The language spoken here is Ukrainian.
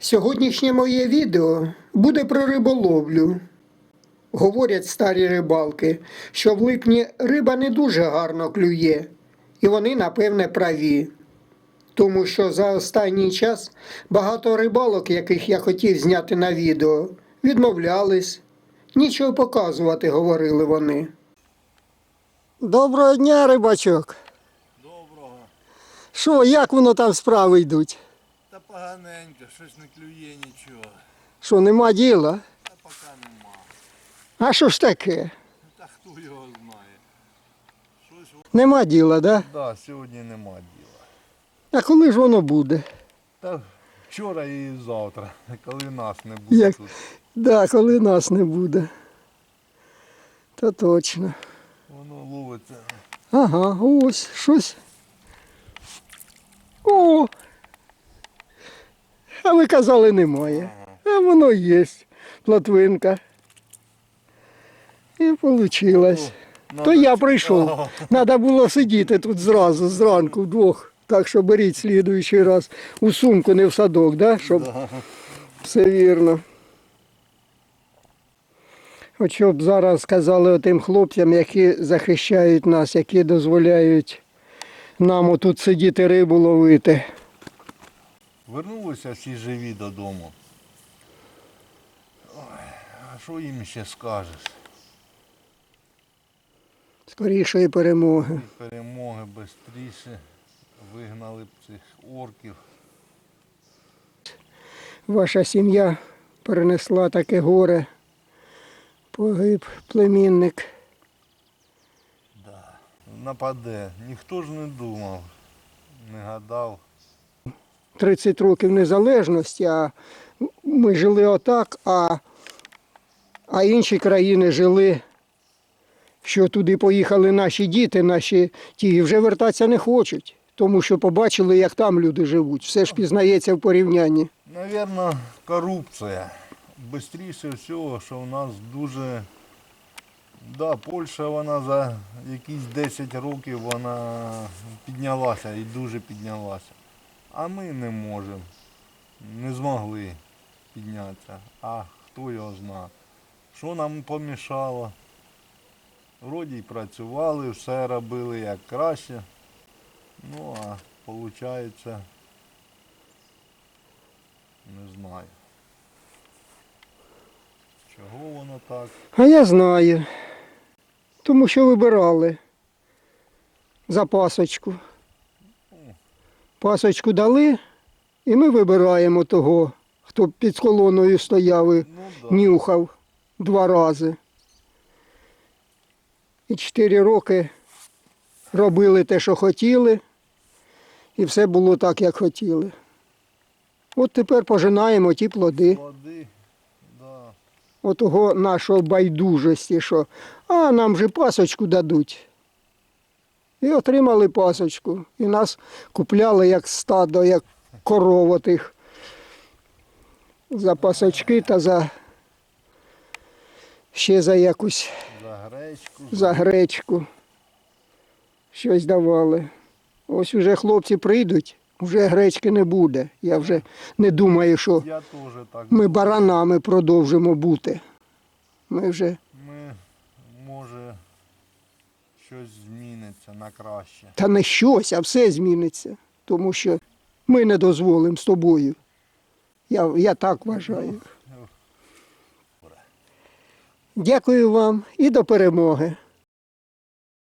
Сьогоднішнє моє відео буде про риболовлю. Говорять старі рибалки, що в липні риба не дуже гарно клює, і вони, напевне, праві. Тому що за останній час багато рибалок, яких я хотів зняти на відео, відмовлялись. Нічого показувати, говорили вони. Доброго дня, рибачок. Доброго. Що, як воно там справи йдуть? Та поганенько, щось не клює нічого. Що, нема діла? Та поки нема. А що ж таке? Та хто його знає. Щось Нема діла, да? Да, сьогодні нема діла. А коли ж воно буде? Та вчора і завтра, коли нас не буде Як? тут. Да, коли нас не буде. То точно. Воно ловиться. Ага, ось щось. О! А ви казали немає. А воно є. Платвинка. І вийшло. То я прийшов. Треба було сидіти тут зразу, зранку, вдвох. Так що беріть слідуючий раз у сумку, не в садок, да? щоб все вірно. От щоб зараз сказали тим хлопцям, які захищають нас, які дозволяють нам отут сидіти рибу ловити. Вернулися всі живі додому. Ой, а що їм ще скажеш? Скорішої перемоги. Перемоги швидше. Вигнали б цих орків. Ваша сім'я перенесла таке горе. Погиб племінник. Да. Нападе. Ніхто ж не думав, не гадав. 30 років незалежності, а ми жили отак, а, а інші країни жили, що туди поїхали наші діти, наші ті, вже вертатися не хочуть, тому що побачили, як там люди живуть. Все ж пізнається в порівнянні. Навірно, корупція. Бистріше всього, що в нас дуже. Да, Польща вона за якісь 10 років вона піднялася і дуже піднялася. А ми не можемо. Не змогли піднятися. А хто його зна. Що нам помішало? Вроді й працювали, все робили як краще. Ну а виходить, не знаю. Чого воно так? А я знаю, тому що вибирали за пасочку. Дали, і ми вибираємо того, хто під колоною стояв і Ну да. нюхав два рази. І чотири роки робили те, що хотіли, і все було так, як хотіли. От тепер пожинаємо ті плоди, Води, да. отого нашого байдужості, що а нам же пасочку дадуть. І отримали пасочку. І нас купляли як стадо, як корова тих. За пасочки та за ще за якусь За гречку. за гречку. Щось давали. Ось уже хлопці прийдуть, вже гречки не буде. Я вже не думаю, що ми баранами продовжимо бути. Ми вже Ми, може, щось зміниться на краще. та не щось, а все зміниться. Тому що ми не дозволимо з тобою. Я, я так вважаю. Дякую вам і до перемоги.